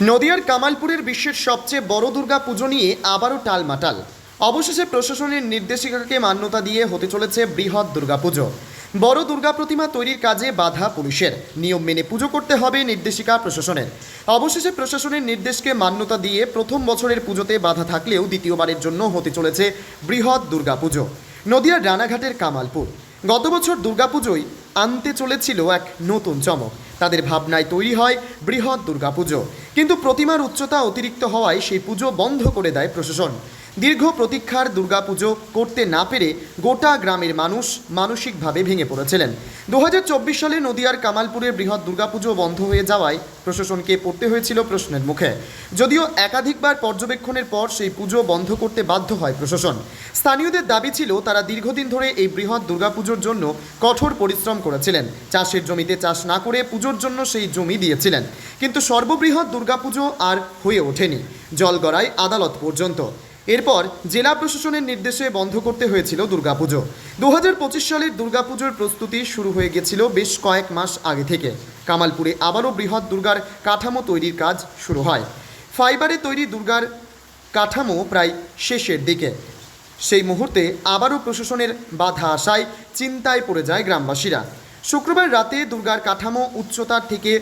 নদিয়ার কামালপুরের বিশ্বের সবচেয়ে বড় দুর্গা পুজো নিয়ে আবারও টালমাটাল। অবশেষে প্রশাসনের নির্দেশিকাকে মান্যতা দিয়ে হতে চলেছে বৃহৎ দুর্গাপুজো বড় দুর্গা প্রতিমা তৈরির কাজে বাধা পুলিশের। নিয়ম মেনে পুজো করতে হবে নির্দেশিকা প্রশাসনের। অবশেষে প্রশাসনের নির্দেশকে মান্যতা দিয়ে প্রথম বছরের পুজোতে বাধা থাকলেও দ্বিতীয়বারের জন্য হতে চলেছে বৃহৎ দুর্গাপুজো নদিয়ার রানাঘাটের কামালপুর। গত বছর দুর্গাপুজোয় আনতে চলেছিল এক নতুন চমক। তাদের ভাবনায় তৈরি হয় বৃহৎ দুর্গাপুজো কিন্তু প্রতিমার উচ্চতা অতিরিক্ত হওয়ায় সেই পুজো বন্ধ করে দেয় প্রশাসন। দীর্ঘ প্রতীক্ষার দুর্গাপুজো করতে না পেরে গোটা গ্রামের মানুষ মানসিকভাবে ভেঙে পড়েছিলেন। দু হাজার চব্বিশ সালে নদিয়ার কামালপুরের বৃহৎ দুর্গাপুজো বন্ধ হয়ে যাওয়ায় প্রশাসনকে পড়তে হয়েছিল প্রশ্নের মুখে। যদিও একাধিকবার পর্যবেক্ষণের পর সেই পুজো বন্ধ করতে বাধ্য হয় প্রশাসন। স্থানীয়দের দাবি ছিল, তারা দীর্ঘদিন ধরে এই বৃহৎ দুর্গাপুজোর জন্য কঠোর পরিশ্রম করেছিলেন। চাষের জমিতে চাষ না করে পুজোর জন্য সেই জমি দিয়েছিলেন। কিন্তু সর্ববৃহৎ দুর্গাপুজো আর হয়ে ওঠেনি। জল গড়ায় আদালত পর্যন্ত। এরপর জেলা প্রশাসনের নির্দেশে বন্ধ করতে হয়েছিল দুর্গাপুজো। দু হাজার পঁচিশ সালের দুর্গাপুজোর প্রস্তুতি শুরু হয়ে গেছিল বেশ কয়েক মাস আগে থেকে। কামালপুরে আবারও বৃহৎ দুর্গার কাঠামো তৈরির কাজ শুরু হয়। ফাইবারে তৈরি দুর্গার কাঠামো প্রায় শেষের দিকে। সেই মুহূর্তে আবারও প্রশাসনের বাধা আসায় চিন্তায় পড়ে যায় গ্রামবাসীরা। শুক্রবার রাতে দুর্গার কাঠামো উচ্চতার থেকে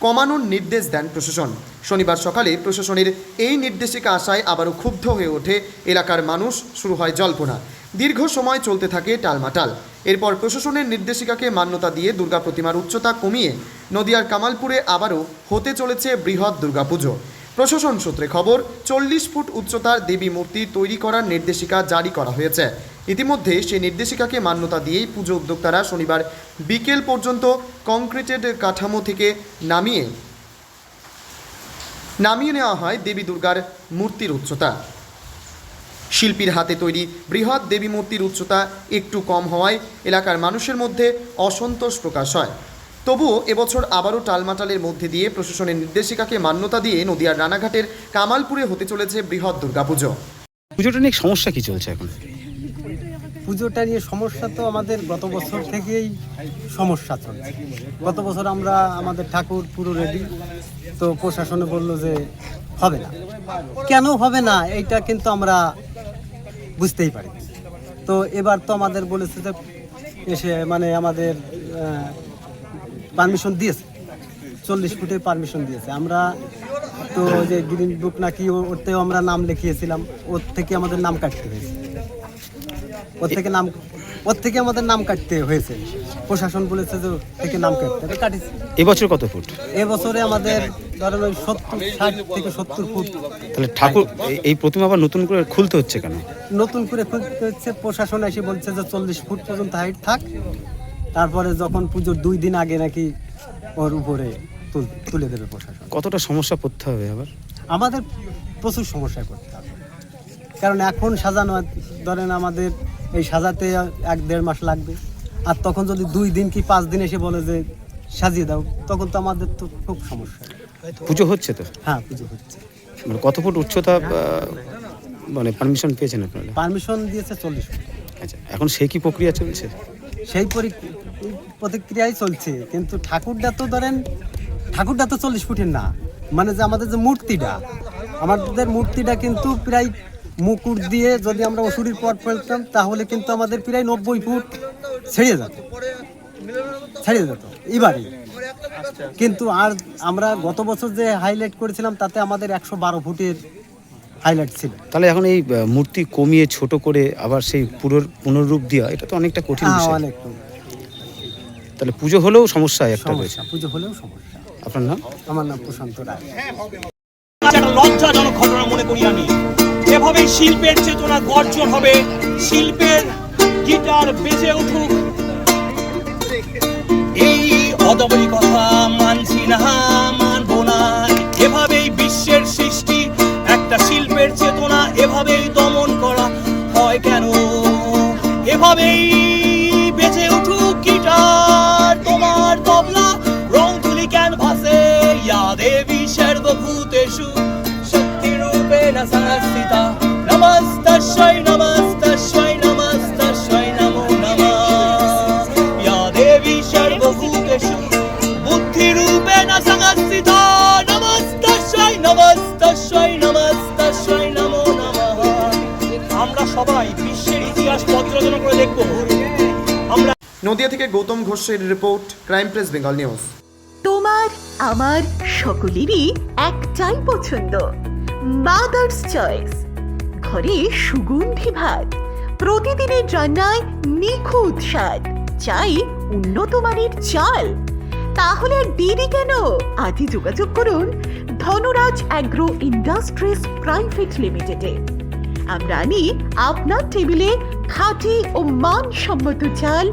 কমানোর নির্দেশ দেন প্রশাসন। শনিবার সকালে প্রশাসনের এই নির্দেশিকা আসায় আবারও ক্ষুব্ধ হয়ে ওঠে এলাকার মানুষ, শুরু হয় জল্পনা। দীর্ঘ সময় চলতে থাকে টালমাটাল। এরপর প্রশাসনের নির্দেশিকাকে মান্যতা দিয়ে দুর্গা প্রতিমার উচ্চতা কমিয়ে নদিয়ার কামালপুরে আবারও হতে চলেছে বৃহৎ দুর্গাপুজো। প্রশাসন সূত্রে খবর, চল্লিশ ফুট উচ্চতার দেবী মূর্তি তৈরি করার নির্দেশিকা জারি করা হয়েছে। ইতিমধ্যে সেই নির্দেশিকাকে মান্যতা দিয়েই পুজো উদ্যোক্তারা শনিবার বিকেল পর্যন্ত কংক্রিটেড কাঠামো থেকে নামিয়ে নামিয়ে নেওয়া হয় দেবী দুর্গার মূর্তির উচ্চতা। শিল্পীর হাতে তৈরি বৃহৎ দেবী মূর্তির উচ্চতা একটু কম হওয়ায় এলাকার মানুষের মধ্যে অসন্তোষ প্রকাশ হয়। তবুও এবছর আবারও টালমাটালের মধ্যে দিয়ে প্রশাসনের নির্দেশিকাকে মান্যতা দিয়ে নদিয়ার রানাঘাটের কামালপুরে হতে চলেছে বৃহৎ দুর্গাপুজো। পুজোটা নিয়ে সমস্যা কি চলছে এখন? পুজোটা নিয়ে সমস্যা তো আমাদের গত বছর থেকেই সমস্যা চলছে। গত বছর আমরা আমাদের ঠাকুর পুরো রেডি তো প্রশাসনে বলল যে হবে না। কেন হবে না, এইটা কিন্তু আমরা বুঝতেই পারি তো এবার তো আমাদের বলেছে যে এসে মানে আমাদের পারমিশন দিয়েছে। চল্লিশ ফুটের পারমিশন দিয়েছে। আমরা তো যে গ্রিন বুক নাকি ওতেও আমরা নাম লিখিয়েছিলাম। ওর থেকে আমাদের নাম কাটতে হয়েছে। ওর থেকে নাম ওর থেকে আমাদের নাম কাটতে হয়েছে। প্রশাসন বলেছে যে ওর থেকে নাম কাটতে। কাটিছি। এবছর কত ফুট? এবছরে আমাদের ধরেন ওই সত্তর ষাট থেকে সত্তর ফুট। তাহলে ঠাকুর এই- এই প্রতিমা আবার নতুন করে খুলতে হচ্ছে কেন? নতুন করে খুলতে হচ্ছে প্রশাসন এসে বলছে যে চল্লিশ ফুট পর্যন্ত হাইট থাক। তারপরে যখন পুজোর দুই দিন আগে নাকি ওর উপরে তুল- তুলে দেবে প্রশাসন। কতটা সমস্যা পড়তে হবে আবার? আমাদের প্রচুর সমস্যায় করতে হবে। কারণ এখন সাজানো ধরেন আমাদের এই সাজাতে এক দেড় মাস লাগবে। আর তখন যদি দুই দিন কি পাঁচ দিন এসে বলে যে সাজিয়ে দাও তখন তো আমাদের তো খুব সমস্যা। পুজো হচ্ছে তো? হ্যাঁ পুজো হচ্ছে। মানে কত ফুট উচ্চতা মানে পারমিশন পেয়েছেন আপনারা? পারমিশন দিয়েছে চল্লিশ ফুট। আচ্ছা এখন সেই কি প্রক্রিয়া চলছে? সেই পরি- প্রতিক্রিয়াই চলছে। কিন্তু ঠাকুরটা তো ধরেন ঠাকুরটা তো চল্লিশ ফুটের না। মানে যে আমাদের যে মূর্তিটা আমাদের মূর্তিটা কিন্তু প্রায় মুকুট দিয়ে যদি আমরা ওষুধের পর ফেলতাম তাহলে কিন্তু আমাদের প্রায় নব্বই ফুট ছেড়ে যেত। ছেড়ে যেত এবারে। কিন্তু আর আমরা গত বছর যে হাইলাইট করেছিলাম তাতে আমাদের একশো বারো ফুটের হাইলাইট ছিল। তাহলে এখন এই মূর্তি কমিয়ে ছোট করে আবার সেই পুরোর পুনরূপ দেওয়া এটা তো অনেকটা কঠিন হ্যাঁ বিষয়। তাহলে পুজো হলেও সমস্যা একটা সমস্যা পুজো হলেও সমস্যা। আপনার নাম? আমার নাম প্রশান্ত রায়। লজ্জাজনক ঘটনা মনে করি আমি। এভাবেই শিল্পের চেতনা গর্জন হবে শিল্পের গিটার বেজে উঠুক। এই অদবরি কথা মানছি না। নদিয়া থেকে গৌতম ঘোষের report, crime press Bengal news. তোমার, আমার সকলেরই একটাই পছন্দ। মাদার্স চয়েস ঘরে সুগন্ধি ভাত। প্রতিদিনের রান্নায় নিখুঁত স্বাদ। চাই উন্নত মানের চাল। তাহলে আর দেরি কেন? আজই যোগাযোগ করুন ধনরাজ অ্যাগ্রো ইন্ডাস্ট্রিজ প্রাইভেট লিমিটেডে। আমরা আনি আপনার টেবিলে খাঁটি ও মানসম্মত চাল